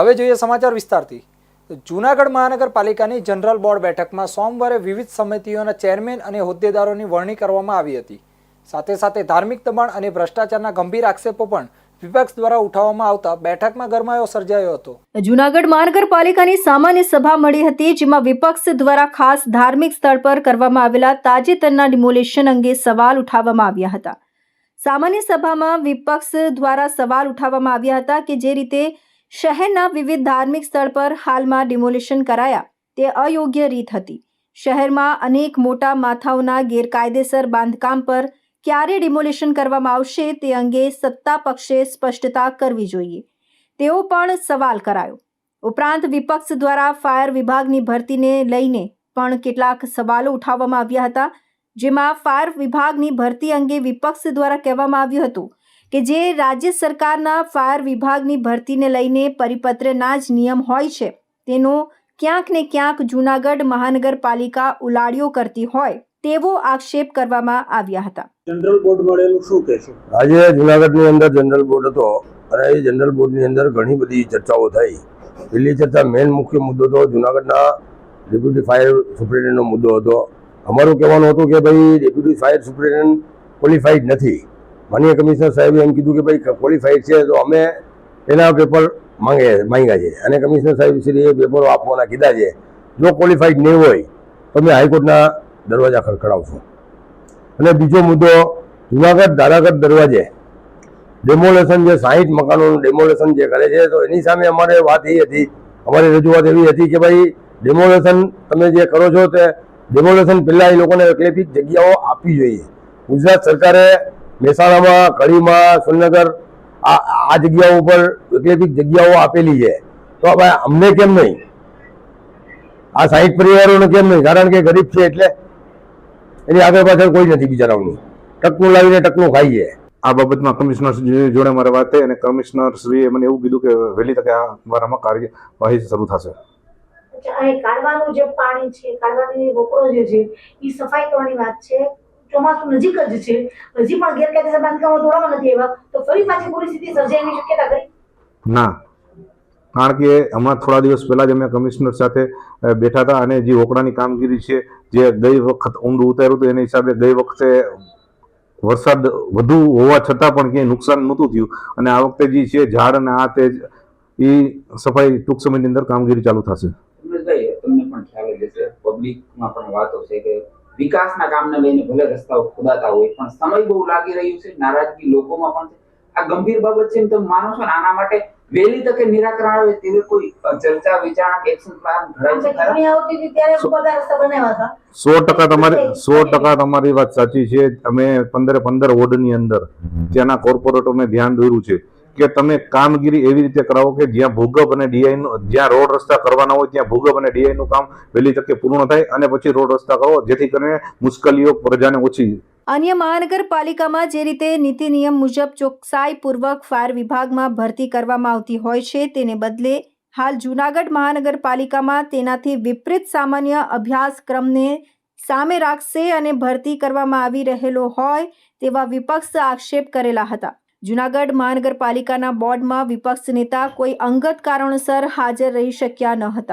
હવે જોઈએ સમાચાર વિસ્તારથી. જુનાગઢ મહાનગરપાલિકાની જનરલ બોર્ડ બેઠકમાં સોમવારે વિવિધ સમિતિઓના ચેરમેન અને હોદ્દેદારોની વરણી કરવામાં આવી હતી. સાથે સાથે ધાર્મિક દબાણ અને ભ્રષ્ટાચારના ગંભીર આક્ષેપો પણ વિપક્ષ દ્વારા ઉઠાવવામાં આવતા બેઠકમાં ગરમાયો સર્જાયો હતો. જૂનાગઢ મહાનગરપાલિકાની સામાન્ય સભા મળી હતી, જેમાં વિપક્ષ દ્વારા ખાસ ધાર્મિક સ્થળ પર કરવામાં આવેલા તાજેતરના ડિમોલેશન અંગે સવાલ ઉઠાવવામાં આવ્યા હતા. સામાન્ય સભામાં વિપક્ષ દ્વારા સવાલ ઉઠાવવામાં આવ્યા હતા કે જે રીતે શહેરના વિવિધ ધાર્મિક સ્થળ પર હાલમાં ડિમોલેશન કરાયા. તે અયોગ્ય રીત હતી. શહેરમાં અનેક મોટા માથાઓના ગેરકાયદેસર બાંધકામ પર ક્યારે ડિમોલેશન કરવામાં આવશે તે અંગે સત્તા પક્ષે સ્પષ્ટતા કરવી જોઈએ. તેઓ પણ સવાલ કરાયો. ઉપરાંત વિપક્ષ દ્વારા ફાયર વિભાગની ભરતીને લઈને પણ કેટલાક સવાલો ઉઠાવવામાં આવ્યા હતા, જેમાં ફાયર વિભાગની ભરતી અંગે વિપક્ષ દ્વારા કહેવામાં આવ્યું હતું કે જે રાજ્ય સરકારના ફાયર વિભાગની ભરતીને લઈને પરિપત્રના જ નિયમ હોય છે તેનો ક્યાંક ને ક્યાંક જૂનાગઢ મહાનગરપાલિકા ઉલાડીઓ કરતી હોય તેવો આક્ષેપ કરવામાં આવ્યા હતા. જનરલ બોર્ડ મળેલું શું કહેશો? આજે જુનાગઢની અંદર જનરલ બોર્ડ હતો અને એ જનરલ બોર્ડની અંદર ઘણી બધી ચર્ચાઓ થઈ. પહેલી ચર્ચા મેઇન મુખ્ય મુદ્દો તો જુનાગઢના ડેપ્યુટી ફાયર સુપ્રિન્ટેન્ડન્ટનો મુદ્દો હતો. અમારું કહેવાનું હતું કે ભાઈ ડેપ્યુટી ફાયર સુપ્રિન્ટેન્ડન્ટ ક્વોલિફાઈડ નથી. માનીય કમિશનર સાહેબે એમ કીધું કે ભાઈ ક્વોલિફાઈડ છે, તો અમે એના પેપર માંગે માંગ્યા છે. અને કમિશનર સાહેબ શ્રી એ પેપરો આપવાના કીધા છે. જો ક્વોલિફાઈડ નહીં હોય, તો અમે હાઈકોર્ટના દરવાજા ખડખડાવશું અને બીજો મુદ્દો, જુનાગઢ ધારાગઢ દરવાજે ડેમોલેશન જે સાહીઠ મકાનોનું ડેમોલેશન જે કરે છે, તો એની સામે અમારે વાત એ હતી, અમારી રજૂઆત એવી હતી કે ભાઈ ડેમોલેશન તમે જે કરો છો તે ડેમોલેશન પહેલાં એ લોકોને વૈકલ્પિક જગ્યાઓ આપવી જોઈએ. ગુજરાત સરકારે મહેસાણામાં કડીમાં સુરનગર આ આ જગ્યાઓ ઉપર વૈકલ્પિક જગ્યાઓ આપેલી છે. તો ભાઈ અમને કેમ નહીં? આ સાહીઠ પરિવારોને કેમ નહીં? કારણ કે ગરીબ છે એટલે એની આગળ પાછળ કોઈ નથી બિચારાઓની. ટકનું લાવીને ટકનું ખાઈએ આ બાબતમાં કમિશનર જોડે મારે વાત થઈ અને કમિશનર શ્રીએ મને એવું કીધું કે વહેલી તકે આ વારામાં કાર્યવાહી શરૂ થશે. કાઢવાનું જે પાણી છે કાઢવાની જે છે એ સફાઈ કરવાની વાત છે? ચોમાસું નજીક જ છે. હજી પણ ગેરકાયદેસર બાંધકામો તોડવામાં નથી આવ્યા. તો ફરી પાછી પરિસ્થિતિ સર્જાયની શક્યતા કરી? ના. કારણ કે હમણાં થોડા દિવસ પહેલાં જ અમે કમિશનર સાથે બેઠા હતા અને જે ઓકડાની કામગીરી છે જે ગઈ વખત ઊંડું ઉતાર્યું હતું એના હિસાબે ગઈ વખતે વરસાદ વધુ હોવા છતાં પણ ક્યાંય નુકસાન નહોતું થયું. અને આ વખતે જે છે ઝાડ અને આ તે એ સફાઈ ટૂંક સમયની અંદર કામગીરી ચાલુ થશે. તમને પણ ખ્યાલ જ હશે પબ્લિકમાં પણ વાતો છે કે વિકાસના કામને લઈને ભલે રસ્તાઓ ખોદાતા હોય પણ સમય બહુ લાગી રહ્યું છે નારાજગી લોકોમાં પણ છે. આ ગંભીર બાબત છે તમે માનો છો આના માટે વહેલી તકે નિરાકરણ આવે તેવી કોઈ ચર્ચા વિચારણા કે એક્શન પ્લાન ઘડાય છે? ખરા? ચૂંટણી આવતી હતી ત્યારે બધા રસ્તા બનાવ્યા હતા. સો ટકા તમારી સો ટકા તમારી વાત સાચી છે. અમે પંદરે પંદર વોર્ડની અંદર ત્યાંના કોર્પોરેટોને ધ્યાન દોર્યું છે. કે તમે કામગીરી એવી રીતે કરાવો કે જ્યાં ભૂગર્ભ અને ડીઆઈ નું, જ્યાં રોડ રસ્તા કરવાના હોય, ત્યાં ભૂગર્ભ અને ડીઆઈ નું કામ વહેલી તકે પૂર્ણ થાય અને પછી રોડ રસ્તા કરો, જેથી કરીને મુશ્કેલીઓ પ્રજાને ઓછી અન્ય મહાનગરપાલિકામાં જે રીતે નીતિ નિયમ મુજબ ચોકસાઈપૂર્વક ફાયર વિભાગમાં ભરતી કરવામાં આવતી હોય છે, તેને બદલે હાલ જૂનાગઢ મહાનગરપાલિકામાં તેનાથી વિપરીત સામાન્ય અભ્યાસક્રમને સામે રાખશે અને ભરતી કરવામાં આવી રહેલો હોય તેવા વિપક્ષ આક્ષેપ કરેલા હતા. જૂનાગઢ મહાનગરપાલિકાના બોર્ડમાં વિપક્ષ નેતા કોઈ અંગત કારણોસર હાજર રહી શક્યા ન હતા.